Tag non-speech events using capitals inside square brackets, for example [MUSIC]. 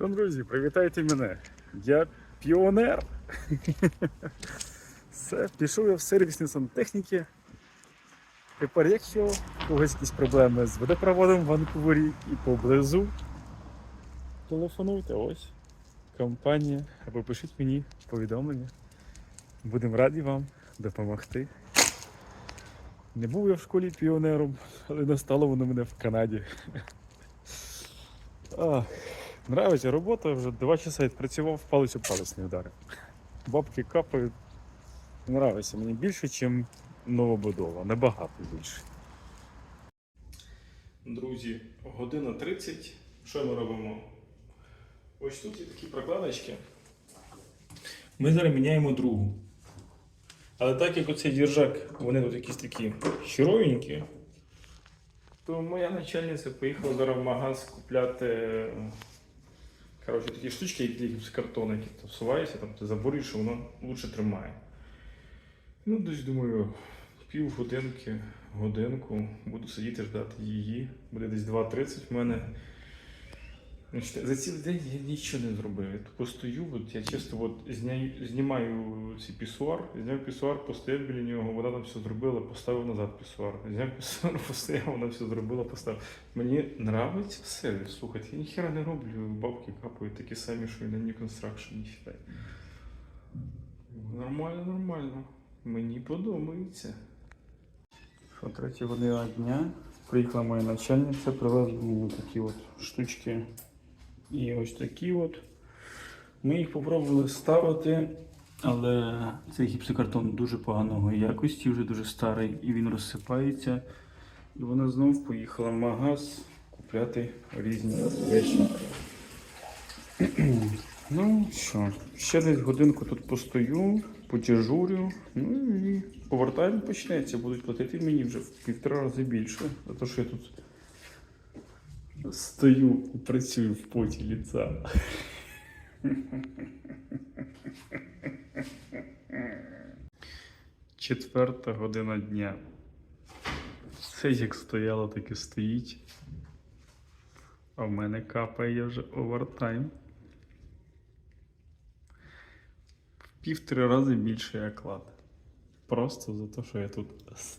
Що, друзі, привітайте мене. Я піонер. [LAUGHS] Все, пішов я в сервісні сантехніки. Тепер, якщо у когось якісь проблеми з водопроводом в Ванкувері і поблизу, телефонуйте ось. Компанія або пишіть мені повідомлення. Будемо раді вам допомогти. Не був я в школі піонером, але настало воно мене в Канаді. [LAUGHS] Ах, нравиться робота, вже два часа відпрацював, палець у палець не вдарив. Бабки капають. Нравиться мені більше, ніж новобудова. Набагато більше. Друзі, година 30. Що ми робимо? Ось тут є такі прокладочки. Ми зараз міняємо другу. Але так як оцей держак, вони тут якісь такі херовенькі, то моя начальниця поїхала зараз в магаз купляти коротше, такі штучки, які з які там всуваються, там ти заборюєш, що воно лучше тримає. Ну, десь думаю, пів годинки, годинку буду сидіти ждати її. Буде десь 2.30 в мене. За цілий день я нічого не зробив. Я тупо стою, от я чисто от зняю, знімаю цей пісуар, зняв пісуар, постояв біля нього, вона там все зробила, поставив назад пісуар. Зняв пісуар, [LAUGHS] постояв, вона все зробила, поставив. Мені нравиться сервіс, слухайте, я ніхера не роблю, бабки капають такі самі, що і на New Construction, не. Нормально, нормально. Мені подобається. Що, третя година дня. Приїхала моя начальниця, привезла мені такі от штучки і ось такі от. Ми їх попробували ставити, але цей гіпсокартон дуже поганого якості, вже дуже старий, і він розсипається. І вона знов поїхала в магаз купляти різні речі. [CLEARS THROAT] Ну що, ще десь годинку тут постою, подежурю, ну і повертаємо почнеться. Будуть платити мені вже в півтора рази більше. За те, що я тут стою і працюю в поті ліца. Четверта година дня. Все як стояло, так і стоїть. А в мене капає вже овертайм. В півтори рази більше оклад. Просто за те, що я тут